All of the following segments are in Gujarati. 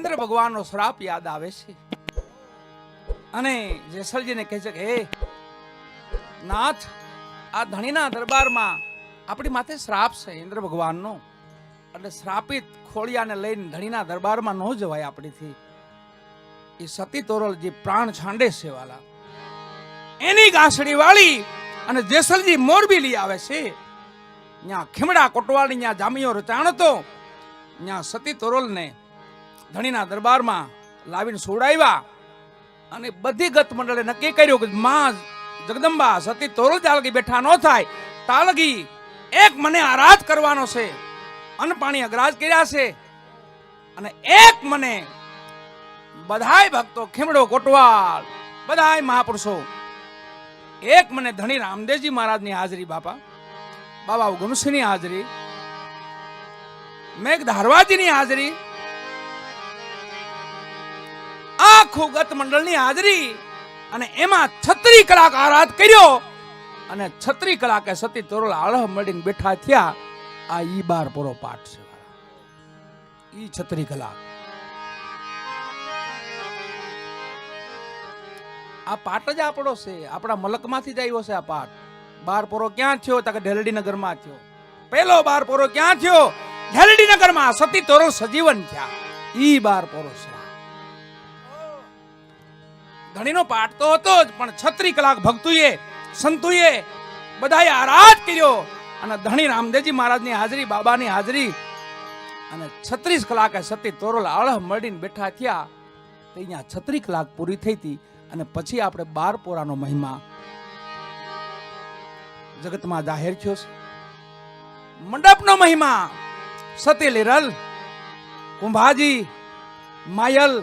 ઇન્દ્ર ભગવાનનો શ્રાપ યાદ આવે છે. અને જેસલજીને કહે છે કે નાથ, આ ધણીના દરબારમાં આપણી માથે શ્રાપ છે ઇન્દ્ર ભગવાનનો. એટલે શ્રાપિત ખોળિયાને લઈને ધણીના દરબારમાં ન જવાય આપણીથી. એ સતી તોરલ જે પ્રાણ છાંડે છે વાલા. એની ગાંસડી વાળી અને જેસલજી મોરબી લઈ આવે છે. ત્યાં ખીમડા કોટવાળી ત્યાં જામીઓ રચાણતો. ત્યાં સતી તોરલને ધણીના દરબારમાં લાવીને સોડાવ્યા અને બધી ગત મંડળે નક્કી કર્યું કે માં જગદંબા સતી તોરો તાલગી બેઠા ન થાય. તાલગી, એક મને આરાધ કરવાનો છે. અન્ન પાણી અગ્રાજ કર્યા છે. અને એક મને બધાય ભક્તો ખીમડો કોટવાલ બધાય મહાપુરુષો. એક મને ધણી રામદેવજી મહારાજની હાજરી, બાપા. બાબા ઉગમસિંહની હાજરી. મેઘ ધારવાજીની હાજરી. આખું ગત મંડળની હાજરી અને એમાં છત્રી કલાક આરાધ કર્યો અને છત્રી કલાકે સતી તોરલ આળહ મળીને બેઠા થયા. આ ઈ બાર પૂરો પાઠ છે ઈ છત્રી કલાક. આ પાઠ જ આપણો છે. આપણા મલકમાંથી જ આવ્યો છે આ પાઠ. બાર પોરો ક્યાં થયો? તો કે ઢેલડી નગરમાં થયો. પહેલો બાર પોરો ક્યાં થયો? ઢેલડી નગરમાં સતી તોરલ સજીવન થયા. ઈ બાર પોરો છે. ધણીનો પાઠ તો હતો જ, પણ છત્રી કલાક ભક્તુએ, સંતુએ બધાએ આરાધ કર્યો. અને ધણી રામદેવજી મહારાજની હાજરી, બાબાની હાજરી, અને છત્રીસ કલાકે સતી તોરલ આળહ મળીને બેઠા થયા. તો અહીંયા છત્રી કલાક પૂરી થઈ હતી, અને પછી આપણે બાર પોરાનો મહિમા જગતમાં જાહેર થયો છે. મંડપનો મહિમા, સતી લીરલ, કુંભાજી, માયલ,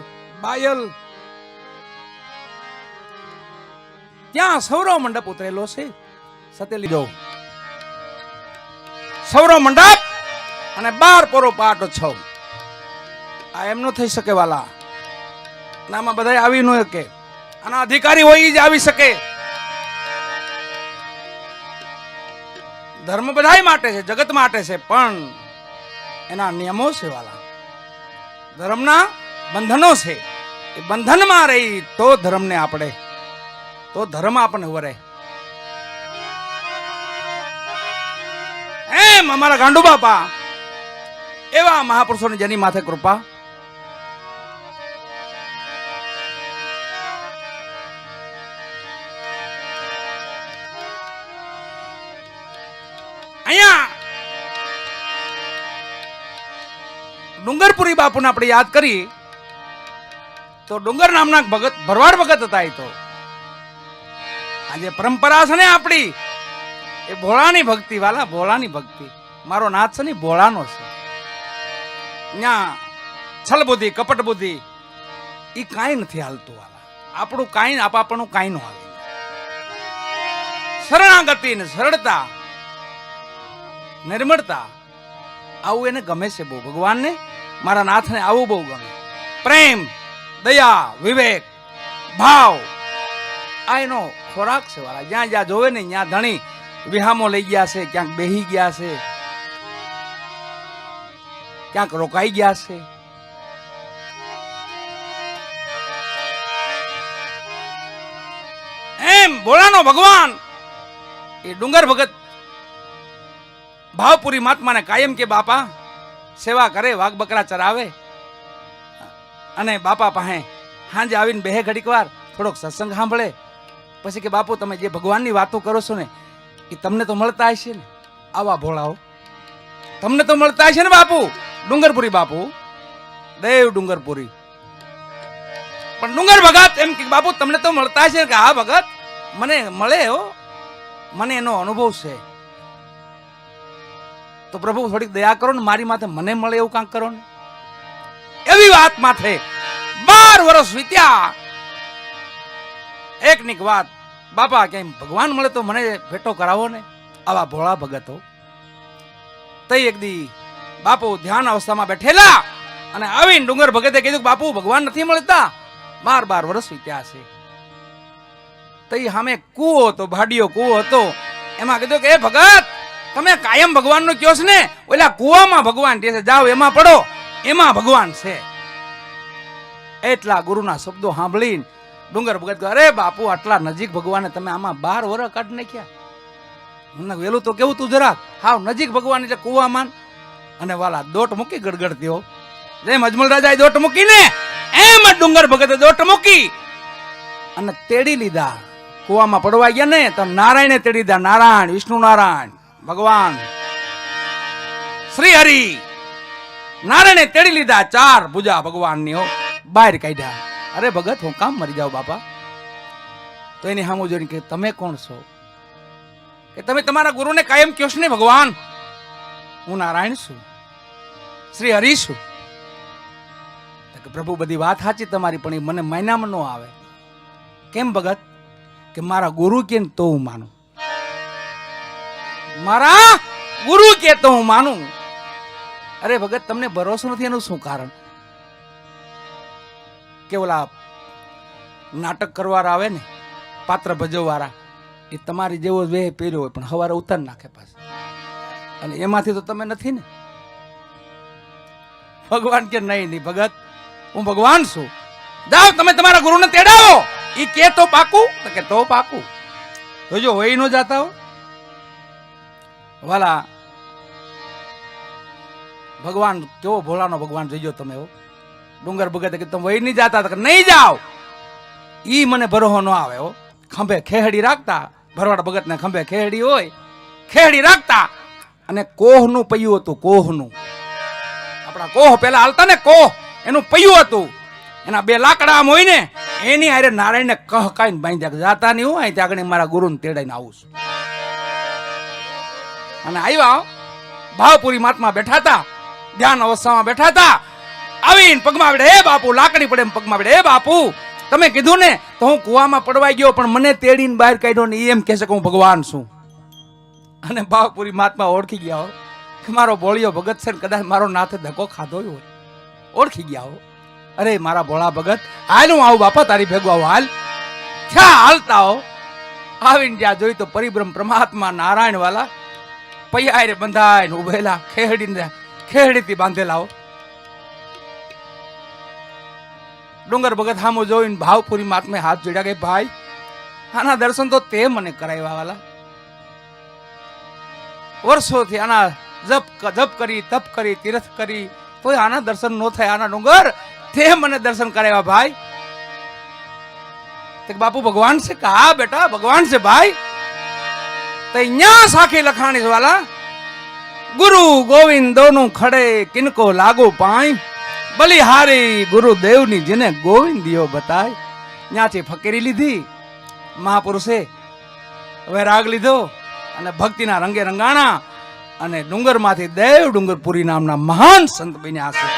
બાયલ ત્યાં સૌરવ મંડપ ઉતરેલો છે. સતેલી લીધો સૌરવ મંડપ અને બાર પોરો પાટ છ આ એમ એમનો થઈ શકે વાલા. આમાં બધા આવી ન શકે. આના અધિકારી હોય જ આવી શકે. ધર્મ બધાય માટે છે, જગત માટે છે, પણ એના નિયમો છે વાલા. ધર્મના બંધનો છે. એ બંધનમાં રહી તો ધર્મને આપણે તો ધર્મ આપણને વરે એમ અમારા ગાંડુ બાપા, એવા મહાપુરુષોની જેની માથે કૃપા. અહીંયા ડુંગરપુરી બાપુને આપણે યાદ કરી, તો ડુંગર નામના ભગત ભરવાડ ભગત હતા એ તો. આજે પરંપરા છે ને આપણી. એ ભોળાની ભક્તિ, વાલા, ભોળાની ભક્તિ. મારો નાથ છે ને ભોળાનો છે. ત્યાં છલ બુદ્ધિ, કપટ બુદ્ધિ એ કાંઈ નથી હાલતું, વાલા. આપણું કાંઈ આપાપણું કાંઈ ન હાલે. શરણાગતિ ને સરળતા, નિર્મળતા, આવું એને ગમે છે બહુ. ભગવાનને મારા નાથને આવું બહુ ગમે. પ્રેમ, દયા, વિવેક, ભાવ, આ એનો ખોરાક છે વાળા. જ્યાં જ્યાં જોવે ને ત્યાં ધણી વિહામો લઈ ગયા છે, ક્યાંક બેહી ગયા છે, ક્યાંક રોકાઈ ગયા છે. એમ ભોળાનો ભગવાન, એ ડુંગર ભગત ભાવપુરી મહાત્માને કાયમ કે બાપા સેવા કરે, વાઘ બકરા ચરાવે. અને બાપા પાસે હાંજે આવીને બે ઘડીક વાર, થોડોક સત્સંગ સાંભળે. પછી કે બાપુ, તમે જે ભગવાનની વાતો કરો છો ને, એ તમને તો મળતા હશે ને. આવા ભોળાઓ. તમને તો મળતા હશે ને બાપુ? ડુંગરપુરી બાપુ. દેવ ડુંગરપુરી. પણ ડુંગર ભગત એમ કે બાપુ, તમને તો મળતા હશે કે હા ભગત, મને મળે હો. મને એનો અનુભવ છે. તો પ્રભુ, થોડીક દયા કરો ને, મારી માથે મને મળે એવું કાંક કરો ને. એવી વાત માથે બાર વર્ષ વીત્યા. એકની વાત, બાપા કેમ ભગવાન મળે તો મને ભેટો કરાવો ને? આવા ભોળા ભગતો. તઈ એક દી બાપુ ધ્યાન અવસ્થામાં બેઠેલા અને આવીને ડુંગર ભગતે કીધું બાપુ, ભગવાન નથી મળતા? બાર બાર વર્ષ વીત્યા છે. તઈ સામે કૂવો હતો, ભાડિયો કૂવો હતો. એમાં કીધું કે, એ ભગત, તમે કાયમ ભગવાનનો કયો છે ને? ઓલા કૂવામાં ભગવાન છે. જાઓ, એમાં પડો. એમાં ભગવાન છે. એટલા ગુરુના શબ્દો સાંભળીને ડુંગર ભગત અરે બાપુ, આટલા નજીક ભગવાને તમે આમાં બાર વર કાઢ નાખ્યા. મને વેલું તો કેવું તું જરાક? હાવ, નજીક ભગવાન એટલે કુવામાન અને વાલા દોટ મૂકી ગડગડતી હો. જેમ અજમલ રાજા દોટ મૂકીને, એમ ડુંગર ભગતે દોટ મૂકી. અને તેડી લીધા. કુવામાં પડવા ગયા ને, તો નારાયણે તેડી દીધા નારાયણ, વિષ્ણુ નારાયણ, ભગવાન, શ્રી હરિ. નારાયણે તેડી લીધા. ચાર ભુજા ભગવાનની હો. બહાર કાઢ્યા. અરે ભગત, હું કામ મરી જાઉં બાપા. તો એની સામું જોઈને કે, તમે કોણ છો? કે, તમે તમારા ગુરુને કાયમ કહો ને ભગવાન? હું નારાયણ છું. શ્રી હરિ છું. પ્રભુ, બધી વાત સાચી તમારી, પણ એ મને માયનામાં ન આવે. કેમ ભગત? કે મારા ગુરુ કે તો હું માનું. મારા ગુરુ કે તો હું માનું? અરે ભગત, તમને ભરોસો નથી, એનું શું કારણ? કે ઓલા નાટક કરવાવાળા આવે ને, પાત્ર ભજવવાળા એ તમારી જેવો વેહ પહેર્યો હોય, પણ સવારે ઉતાર નાખે પાછું. અને એમાંથી તો તમે નથી ને. ભગવાન કે નહીં નહીં ભગત, હું ભગવાન છું. જાઓ, તમે તમારા ગુરુને તેડાવો. એ કે તો પાકું, તો કે તો પાકું. જોજો હોય નો જાતા હો. વાલા, ભગવાન, કેવો ભોળાનો ભગવાન જોઈજો તમે હો. ડુંગર ભગત કે તમે વહી નહીં જાતા કે નહીં જાઓ. ઈ મને ભરોહો ન આવે હો. ખંભે ખેહડી રાખતા, ભરવાડ ભગતને ખંભે ખેહડી હોય, ખેહડી રાખતા. અને કોહનું પૈયું હતું, કોહનું. આપણા કોહ પેલા હાલતા ને કોહ, એનું પૈયું હતું. એના બે લાકડા આમ હોય ને, એની હારે નારાયણને કહ કાઈને બાંધ્યા કે જાતા નહીં હું અહીં આગળ મારા ગુરુને તેડાઈને આવું છું. અને આવ્યા ભાવપુરી મહાત્મા બેઠા હતા, ધ્યાન અવસ્થામાં બેઠા હતા. આવીને પગમાં આવડે, હે બાપુ, લાકડી પડે એમ પગમાં આવડે, હે બાપુ, તમે કીધું ને, તો હું કુવામાં પડવાઈ ગયો, પણ મને તેડીને બહાર કાઢ્યો ને એમ કહેશે કે હું ભગવાન છું. અને બાપુરી મહાત્મા ઓળખી ગયા હો. કે મારો બોળિયો ભગત છે ને કદાચ મારો નાથે ધક્કો ખાધો હોય. ઓળખી ગયા હો. અરે, મારા ભોળા ભગત, હાલ હું આવું, બાપા, તારી ભેગો આવું, હાલ. ક્યાં હાલતા હો? આવીને જ્યાં જોઈ તો પરિબ્રહ્મ પરમાત્મા નારાયણ વાલા પૈયારે બંધાય ને ઉભેલા ખેડીને ખેડીથી બાંધેલા હો. ડુંગર ભગત સામું જોઈને ભાવપુરી મહાત્મે હાથ જોડ્યા કે, ભાઈ, આના દર્શન તો તે મને કરાવ્યા વાલા. વર્ષોથી આના જપ જપ કરી, તપ કરી, તીર્થ કરી, તોય આના દર્શન ન થાય. આના ડુંગર તે મને દર્શન કરાવ્યા, ભાઈ. તે કે, બાપુ, ભગવાન છે કે? હા, બેટા, ભગવાન છે, ભાઈ. તો અહીંયા સાખી લખાણી છે વાલા. ગુરુ ગોવિંદ દોનું ખડે કિનકો લાગુ પાઈ બલિહારી ગુરુદેવની જેને ગોવિંદીઓ બતાય ત્યાંથી ફકીરી લીધી, મહાપુરુષે વૈરાગ લીધો અને ભક્તિના રંગે રંગાણા અને ડુંગરમાંથી દેવ ડુંગરપુરી નામના મહાન સંત બન્યા છે.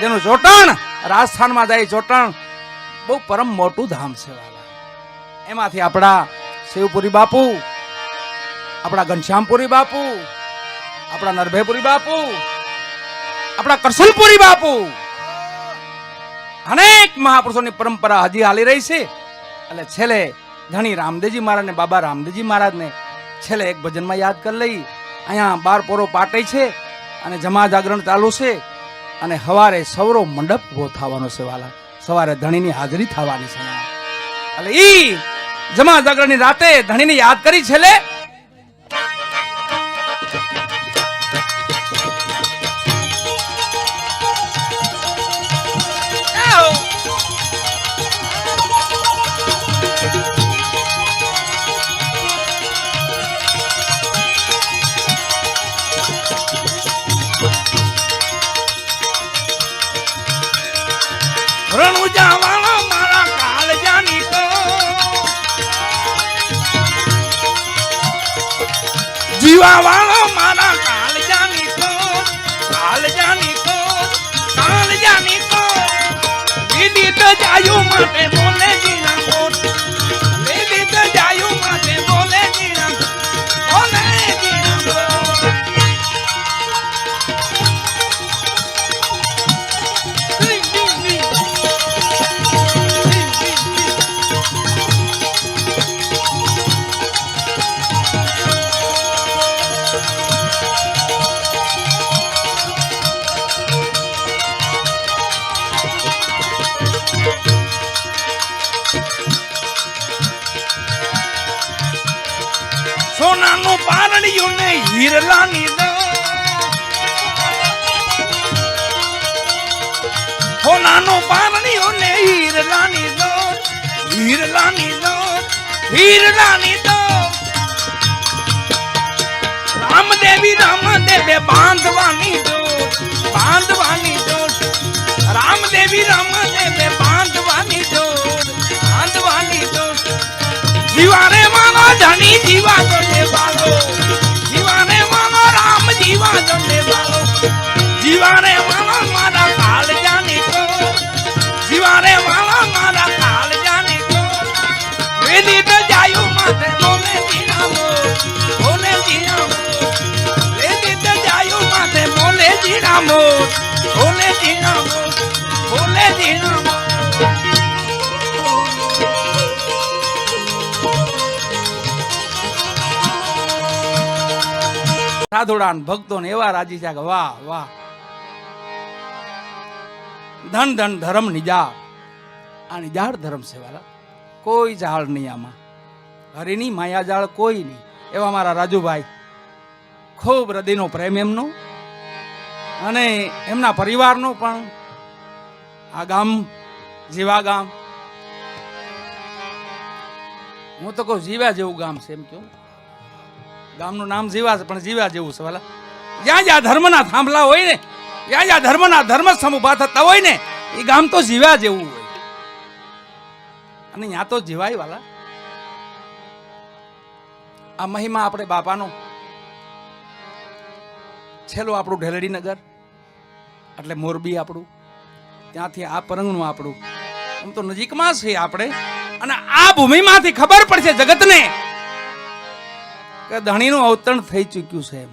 જેનું ચોટણ રાજસ્થાનમાં જાય ચોટણ બહુ પરમ મોટું ધામ છે વાલા. એમાંથી આપણા શિવપુરી બાપુ, આપણા ઘનશ્યામપુરી બાપુ, આપણા નરભેપુરી બાપુ, આપણા કરસલપુરી બાપુ અનેક મહાપુરુષોની પરંપરા હજી હાલી રહી છે. એટલે છેલ્લે ધણી રામદેવજી મહારાજ ને બાબા રામદેવજી મહારાજને છેલ્લે એક ભજનમાં યાદ કરી લઈ અહીંયા બાર પોરો પાટે છે અને જમા જાગરણ ચાલુ છે અને સવારે સૌરો મંડપ ઊભો થવાનો છે વાલા. સવારે ધણીની હાજરી થવાની છે. એટલે ઈ જમા જાગરણની રાતે ધણીને યાદ કરી છેલ્લે જીવા વાળો મારા કાળજાની તો કાળજાની તો કાળજાની તો દીદી તો જાયું માટે બોલે જીના નાનું પારણિયું ને હીરલાની દો. હો નાનું પારણિયું ને હીરલાની દો. હીરલાની દો હીરલાની દો. રામદેવી રામદેવે બાંધવાની દો બાંધવાની દો. રામદેવી રામદેવે બાંધવાની દો. જીવાને માનો ધણી, જીવા ગણે વાલો જીવાને માનો રામ, જીવા ગણે વાલો જીવાને માનો મારા કાળ જાની તો જીવાને માનો મારા કાળ જાની તો વેલી તો જાયું માથે મોને જીનામો મોને જીનામો વેલી તો જાયું માથે મોને જીનામો મોને જીનામો મોને જીનામો સાધુડા ભક્તોને એવા રાજી છે કે વાહ વાહ. ધન ધન, ધર્મ નિજાળ આ નિજાળ ધર્મ છે વાલા. કોઈ જાળ નહીં આમાં. હરિની માયા જાળ કોઈ નહીં. એવા મારા રાજુભાઈ. ખૂબ હૃદયનો પ્રેમ એમનો અને એમના પરિવારનો પણ. આ ગામ, જીવા ગામ. હું તો કહું જીવા જેવું ગામ છે એમ કહું. ગામનું નામ જીવા છે, પણ જીવા જેવું છે વાલા જ્યાં જ્યાં ધર્મના થાંભલા હોય ને, જ્યાં જ્યાં ધર્મના ધર્મ સમૂહ ઊભા થતા હોય ને એ ગામ તો જીવા જેવું હોય. અને ત્યાં તો જીવાય વાલા આ મહિમા આપણે બાપાનો. છેલ્લું આપણું ઢેલડી નગર, એટલે મોરબી આપણું. ત્યાંથી આ પરંગનું આપણું. આમ તો નજીકમાં છે આપણે. અને આ ભૂમિમાંથી ખબર પડશે જગતને કે ધણીનું અવતરણ થઈ ચૂક્યું છે એમ.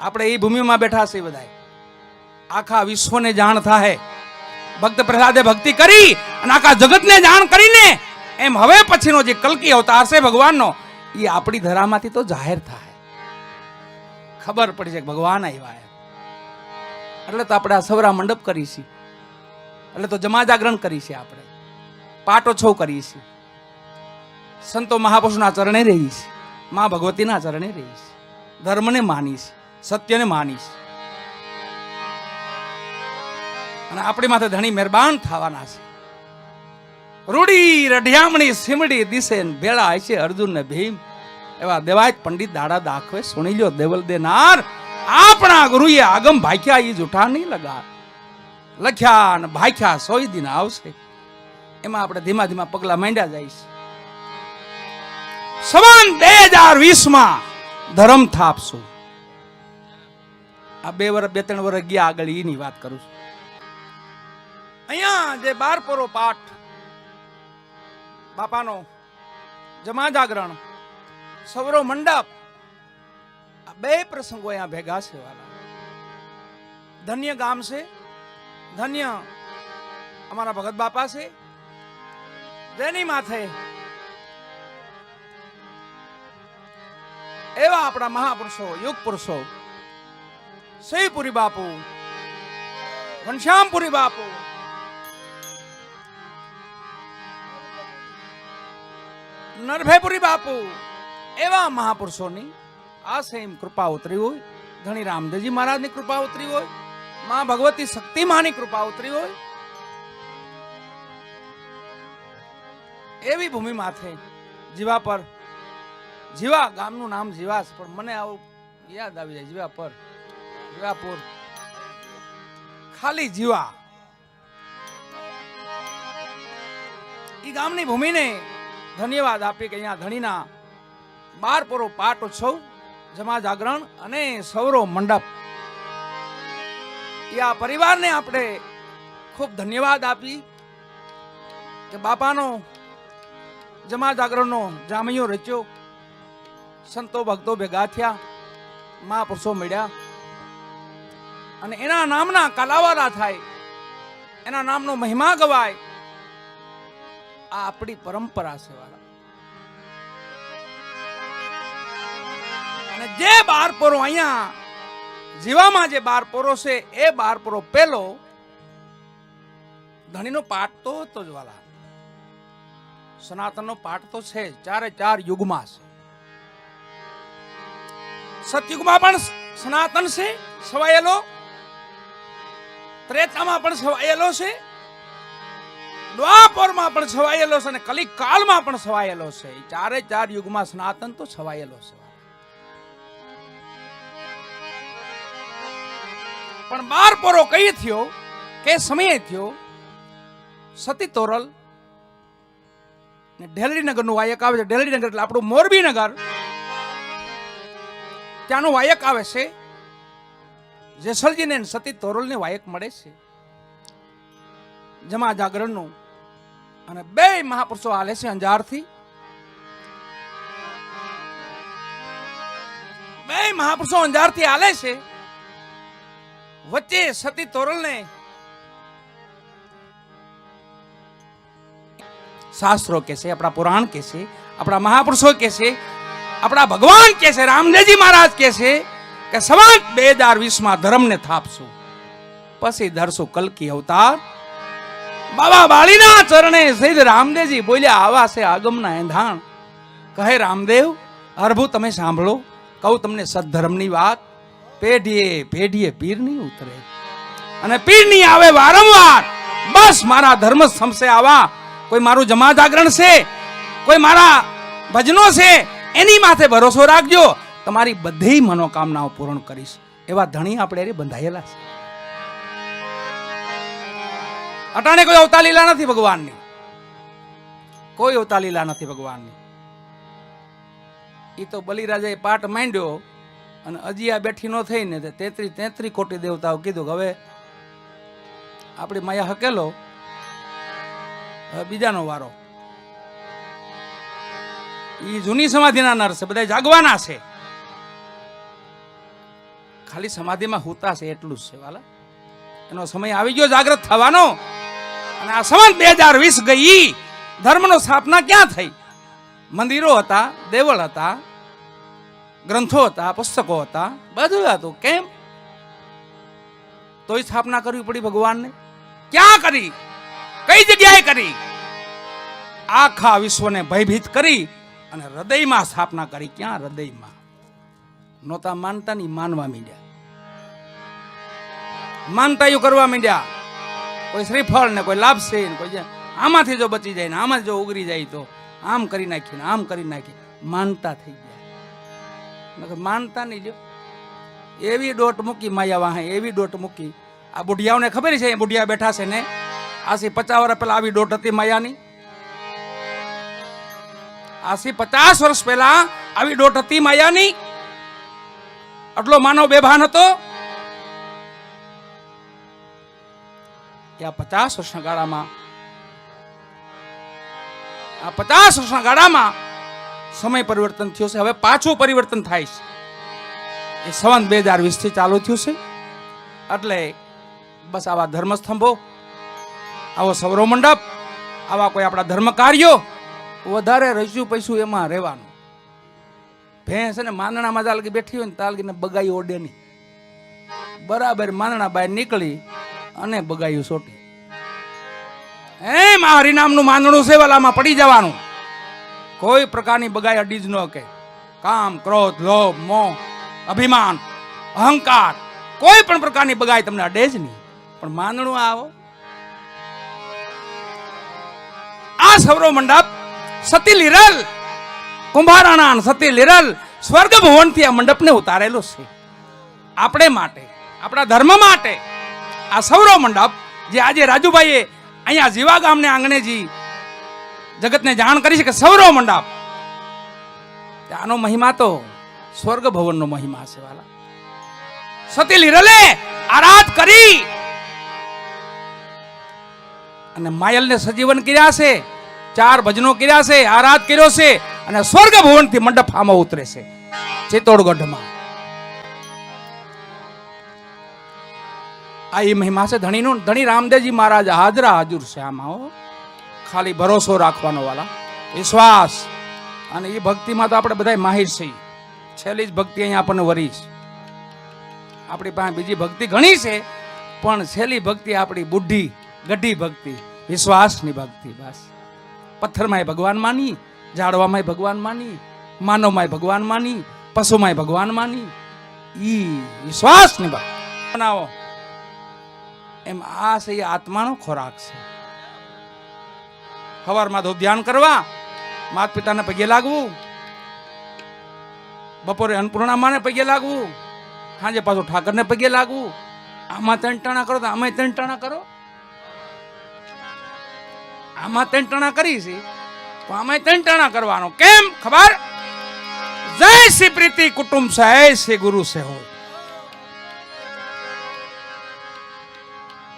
આપણે એ ભૂમિમાં બેઠા છીએ બધા આખા વિશ્વને જાણ થાય ભક્ત પ્રસાદે ભક્તિ કરી અને આખા જગતને જાણ કરીને એમ હવે પછીનો જે કલકી અવતાર છે ભગવાનનો, એ આપણી ધરામાંથી તો જાહેર થાય ખબર પડી છે ભગવાન આવ્યા એટલે તો આપણે આ સવરા મંડપ કરી છીએ. એટલે તો જમા જાગરણ કરી છે આપણે. પાટોત્સવ કરીએ છીએ. સંતો મહાપુરુષના ચરણે રહીએ છે મા ભગવતીના ચરણે રહીશ. ધર્મને માનીશ, સત્યને માનીશ. અને આપણી માથે ધણી મહેરબાન થવાના છે. રૂડી, રઢિયામણી, સીમડી દિશે ભેળા હશે અર્જુન ને ભીમ, એવા દેવાય પંડિત દાડા દાખવે સુણી લ્યો, દેવલ દેનાર. આપણા ગુરુએ આગમ ભાખ્યા એ જૂઠા નહીં લગા. લખ્યા ને ભાખ્યા સોય દિન આવશે. એમાં આપણે ધીમા ધીમા પગલા માંડ્યા જઈશ. સવાન બે હજાર વીસમાં ધર્મ થાપશું. આ બે વર્ષ બે, ત્રણ વર્ષ ગયા આગળ એની વાત કરું છું. અહીંયા જે બાર પોરો પાઠ, બાપાનો જમા જાગરણ સવરો મંડપ, આ બે પ્રસંગો અહીંયા ભેગા છે વાલા. ધન્ય ગામ છે, ધન્ય અમારા ભગત બાપા છે. જેની માથે એવા આપણા મહાપુરુષો યુગ પુરુષો શ્રીપુરી બાપુ, ઘનશ્યામપુરી બાપુ. નરભયપુરી બાપુ, એવા મહાપુરુષોની આ સેમ કૃપા ઉતરી હોય, ધણી રામદેવજી મહારાજની કૃપા ઉતરી હોય, મા ભગવતી શક્તિ માની કૃપા ઉતરી હોય, એવી ભૂમિ માથે, જીવા પર જીવા, ગામનું નામ જીવાસ પણ મને આવું યાદ આવી જાય જીવા પર જીવાપુર. ખાલી જીવા. ઈ ગામની ભૂમિને ધન્યવાદ આપી કે અહીંયા ધણીના બાર પોરો પાટ ઉત્સવ, જમા જાગરણ અને સૌરો મંડપ. એ આ પરિવારને આપણે ખૂબ ધન્યવાદ આપી કે બાપાનો જમા જાગરણનો જામૈયો રચ્યો. સંતો ભક્તો ભેગા થયા, મહાપુરુષો મળ્યા. અને એના નામના કલાવારા થાય, એના નામનો મહિમા ગવાય. આ આપણી પરંપરા છે વાળા અને જે બાર પોરો અહીંયા, જીવામાં જે બાર પોરો છે, એ બાર પોરો પેલો, ધણીનો પાઠ તો હતો જ વાલા. સનાતનનો પાઠ તો છે ચારે ચાર યુગમાં છે. સતયુગમાં પણ સનાતન છે, સવાયેલો. ત્રેતામાં પણ સવાયેલો છે. દ્વાપરમાં પણ છવાયેલો છે અને કલિક કાળમાં પણ છવાયેલો છે. ચારે ચાર યુગમાં સનાતન તો છવાયેલો છે. પણ બાર પોરો કઈ થયો કે સમયે થયો, સતી તોરલ ને ઢેલડી નગરનું વાયક આવે છે. ઢેલડી નગર એટલે આપણું મોરબી નગર. ત્યાંનું વાયક આવે છે. જેસલજીને સતી તોરલને વાયક મળે છે. જમા જાગરણનું અને બે મહાપુરુષો હાલે છે અંજારથી. બે મહાપુરુષો અંજારથી હાલે છે. વચ્ચે સતી તોરલને શાસ્ત્રો કે છે, આપણા પુરાણ કે છે, આપણા મહાપુરુષો કે છે આપણા ભગવાન કે છે, રામદેવજી મહારાજ કે છે કે સંવત બે હજાર વીસમાં ધર્મને થાપશું. પછી ધરશું કલકી અવતાર. બાબા બાળીના ચરણે સહિત રામદેવજી બોલ્યા, આવા છે આગમના એંધાણ. કહે રામદેવ અર્ભુ તમે સાંભળો, કહું તમને સદ્ધર્મની વાત. પેઢીએ પેઢીએ પીર નહીં ઉતરે. અને પીર નહીં આવે વારંવાર. બસ મારા ધર્મ સમસે આવા. કોઈ મારું જમા જાગરણ છે, કોઈ મારા ભજનો છે એની માથે ભરોસો રાખજો. તમારી બધી મનોકામનાઓ પૂર્ણ કરીશ. એવા ધણી આપણે બંધાયેલા છે. અટાણે કોઈ અવતા લીલા નથી ભગવાનની. કોઈ અવતા લીલા નથી ભગવાનની. એ તો બલિરાજાએ પાઠ માંડ્યો અને આ બેઠી ન થઈને તે તેત્રી તેત્રી કોટી દેવતાઓ કીધું હવે આપણી માયા હકેલો બીજાનો વારો. એ જૂની સમાધિના નર છે બધા જાગવાના છે. ખાલી સમાધિમાં હોતા છે એટલું જ છે, વાલા. એનો સમય આવી ગયો જાગૃત થવાનો. અને આ સમાન બે હજાર વીસ ગઈ, ધર્મનો સ્થાપના ક્યાં થઈ? મંદિરો હતા, દેવળ હતા, ગ્રંથો હતા, પુસ્તકો હતા, બધું હતું. કેમ? તોય સ્થાપના કરવી પડી ભગવાનને? ક્યાં કરી? કઈ જગ્યાએ કરી? આખા વિશ્વને ભયભીત કરી અને હૃદયમાં સ્થાપના કરી ક્યાં? હૃદયમાં. નહોતા માનતા ની માનવા માંડ્યા. માનતા યુ કરવા માંડ્યા. કોઈ શ્રીફળ ને કોઈ લાભશે ને કોઈ આમાંથી જો બચી જાય ને આમાં જો ઉગરી જાય તો આમ કરી નાખીને, આમ કરી નાખી માનતા થઈ ગયા. માનતા નહીં જો એવી દોટ મૂકી માયા વાહે, એવી દોટ મૂકી. આ બુઢિયાઓને ખબર છે એ બુઢિયા બેઠા છે ને? આસી પચાસ વર્ષ પહેલાં આવી દોટ હતી માયાની. આસી પચાસ વર્ષ પહેલા આવી દોટ હતી માયાની. આટલો માનવ બેભાન હતો. આ પચાસ વર્ષના ગાળામાં, આ પચાસ વર્ષના ગાળામાં સમય પરિવર્તન થયો છે. હવે પાછું પરિવર્તન થાય છે. એ સવન બે હજાર વીસથી ચાલુ થયું છે. એટલે બસ આવા ધર્મસ્તંભો, આવો સૌરવ મંડપ, આવા કોઈ આપણા ધર્મ કાર્યો વધારે રસ્યું પૈસું એમાં રહેવાનું. ભેંસ ને માંદણામાં તાલગી બેઠી હોય ને તાલગીને બગાઈ ઓડે નહીં. બરાબર માંદણા બહાર નીકળી અને બગાયું સોટી. એમ આ હરિનામનું માંદણું છે, વાલામાં પડી જવાનું. કોઈ પ્રકારની બગાઈ અડી જ ન કે. કામ, ક્રોધ, લોભ, મોહ, અભિમાન, અહંકાર, કોઈ પણ પ્રકારની બગાઈ તમને અડે જ નહીં. પણ માંદણું આવો. આ સૌરવ મંડપ સતી લીરલ. કુંભારાણા સતી લીરલ. સ્વર્ગ ભવનથી આ મંડપને ઉતારેલો છે. આપણે માટે, આપણા ધર્મ માટે આ સૌરવ મંડપ, જે આજે રાજુભાઈએ અહીંયા જીવા ગામને આંગણેજી જગતને જાણ કરી છે કે સૌરવ મંડપ. આનો મહિમા તો સ્વર્ગ ભવનનો મહિમા છે, વાલા. સતી લીરલે આરાધ કરી અને માયલને સજીવન કર્યા છે. ચાર ભજનો કર્યા છે, આરાધ કર્યો છે અને સ્વર્ગ ભવનથી મંડપ આમાં ઉતરે છે. ચિત્તોડગઢમાં. આ એ મહિમા છે ધણીનું. ધણી રામદેવજી મહારાજ હાજરા હાજર છે આમાં ખાલી ભરોસો રાખવાનો વાલા. વિશ્વાસ. અને એ ભક્તિમાં તો આપણે બધા માહિર છીએ. છેલ્લી જ ભક્તિ અહીંયા આપણને વરી છે. આપણી પાસે બીજી ભક્તિ ઘણી છે, પણ છેલ્લી ભક્તિ આપણી બુઢી ગઢી ભક્તિ, વિશ્વાસની ભક્તિ, બસ. પથ્થરમાંય ભગવાન માની, ઝાડવામાંય ભગવાન માની, માનવમાંય ભગવાન માની, પશુમાય ભગવાન માની. ઈ વિશ્વાસની વાત બનાવો. એમ આ છે એ આત્માનો ખોરાક છે. સવારમાં તો ધ્યાન કરવા માતા પિતાને પગે લાગવું, બપોરે અન્નપૂર્ણા માને પગે લાગવું, સાંજે પાછું ઠાકરને પગે લાગવું. આમાં ત્રણ ટાણા કરો તો આમાં ત્રણ ટાણા કરો. આમાં ત્રણ ટણા કરી છે તો આમાં ત્રણ ટણા કરવાનો કેમ ખબર જય શ્રી પ્રીતિ કુટુંબ સહે શ્રી ગુરુ સે હો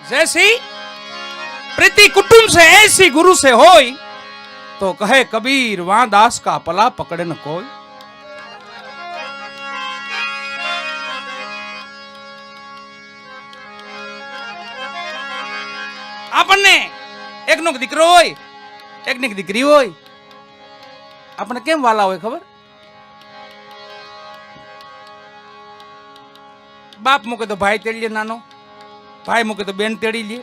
જય શ્રી પ્રીતિ કુટુંબ સે એસી ગુરુ સે હોય તો કહે કબીર વા દાસ કા પલા પકડે ન કોઈ આપણને એકનો દીકરો હોય, એકની દીકરી હોય. આપણે કેમ વાલા હોય ખબર? બાપ મૂકે તો ભાઈ તેડી લે નાનો, ભાઈ મૂકે તો બેન તેડી લે,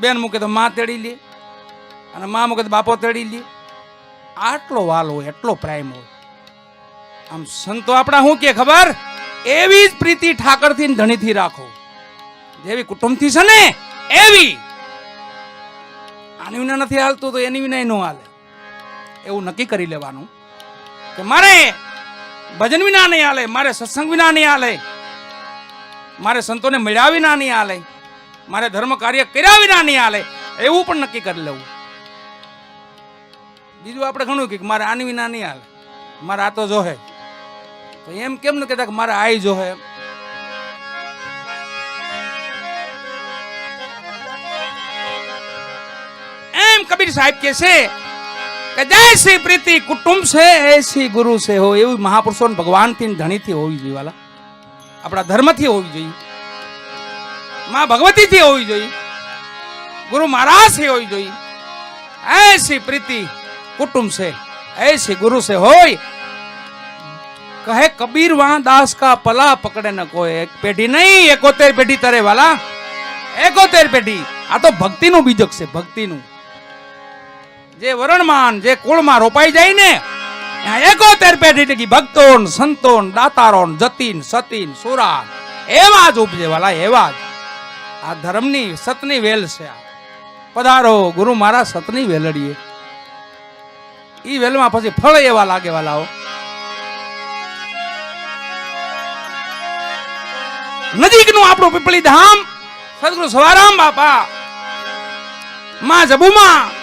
બેન મૂકે તો માં તેડી લે, અને માં મૂકે તો બાપો તેડી લે. આટલો વાલ હોય એટલો પ્રાઇમ હોય. આમ સંતો આપણા શું કે ખબર? એવી જ પ્રીતિ ઠાકરથી ધણીથી રાખો. જેવી કુટુંબથી છે ને, એવી. આની વિના નથી હાલતું તો એની વિના ન હાલે. એવું નક્કી કરી લેવાનું કે મારે ભજન વિના નહીં હાલે, મારે સત્સંગ વિના નહીં હાલે, મારે સંતોને મળ્યા વિના નહીં હાલે, મારે ધર્મ કાર્ય કર્યા વિના નહીં હાલે, એવું પણ નક્કી કરી લેવું. બીજું આપણે ઘણું કે મારે આની વિના નહીં હાલે. મારે આ તો જોહે. તો એમ કેમ ન કહેતા કે મારે આઈ જોહે? કબીર સાહેબ કે છે કે જૈસી પ્રીતિ, કુટુંબ છે એસી ગુરુ છે હો, એવું મહાપુરુષો ભગવાનથી ધણીથી હોવી જોઈએ વાલા. આપણા ધર્મથી હોવી જોઈએ. માં ભગવતીથી હોવી જોઈએ. ગુરુ મહારાજથી હોવી જોઈએ. એસી પ્રીતિ, કુટુંબ છે એસી ગુરુ છે, હોય. કહે કબીર વા દાસ કા પલા પકડે ન કોઈ. એક પેઢી નહીં, એકોતેર પેઢી તરે વાલા. એકોતેર પેઢી. આ તો ભક્તિનું બીજક છે, ભક્તિનું. જે વરણમાન, જે કુળમાં રોપાઈ જાય ને એકોતેર પેઢી ટકી ભક્તોન, સંતોન, દાતારોન, જતીન, સતીન સુરા એવા જ ઉપજે વાલા એવા જ. આ ધર્મની સતની વેલ છે આ. પધારો, ગુરુ મારા સતની વેલડીએ. ઈ વેલમાં પછી ફળ એવા લાગે વાલાઓ નજીકનું આપણું પીપળી ધામ, સદગુરુ સવારામ બાપા, માં જબુમાં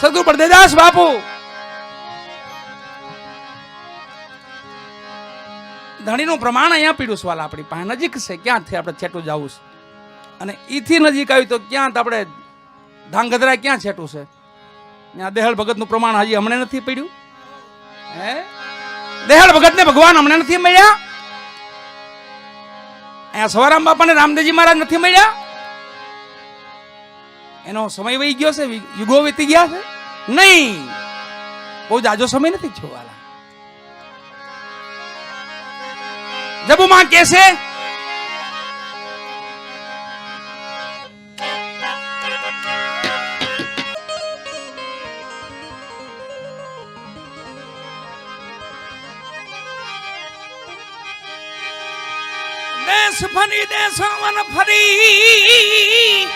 સદગુરુ બળદેદાસ બાપુ. ધણીનું પ્રમાણ અહીંયા પીડું છે આપણી પાસે. નજીક છે, ક્યાંથી આપણે છેટું જવું છે? અને ઈથી નજીક આવ્યું તો ક્યાં તો આપણે ધાંગધ્રા ક્યાં છેટું છે? ત્યાં દેહળ ભગતનું પ્રમાણ હજી હમણે નથી પડ્યું? હે? દેહળ ભગતને ભગવાન હમણે નથી મળ્યા? અહીંયા સવારામ બાપાને રામદેવજી મહારાજ નથી મળ્યા? એનો સમય વહી ગયો છે, વિ- યુગો વીતી ગયા છે? નહીં. બહુ જાજો સમય નથી થયો વાલા જબુમાં કે છે, દેશ ફરી, દેશ વન ફરી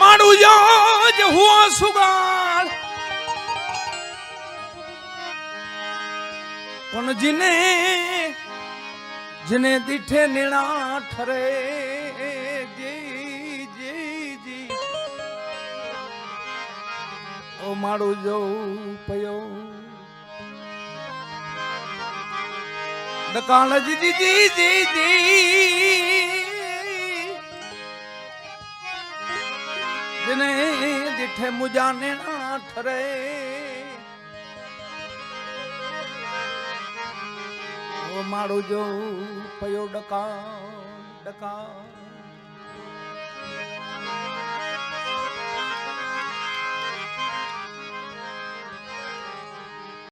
મારું જોજ હુઓ સુગાળ. પણ જીને જીને દીઠે નીણા ઠરે ઓ મારું જોઉં પયો. દકાણ જી જી જી જી. જેને દીઠે મુજાને ના ઠરે. મારું જો પયો ડકા ડકા.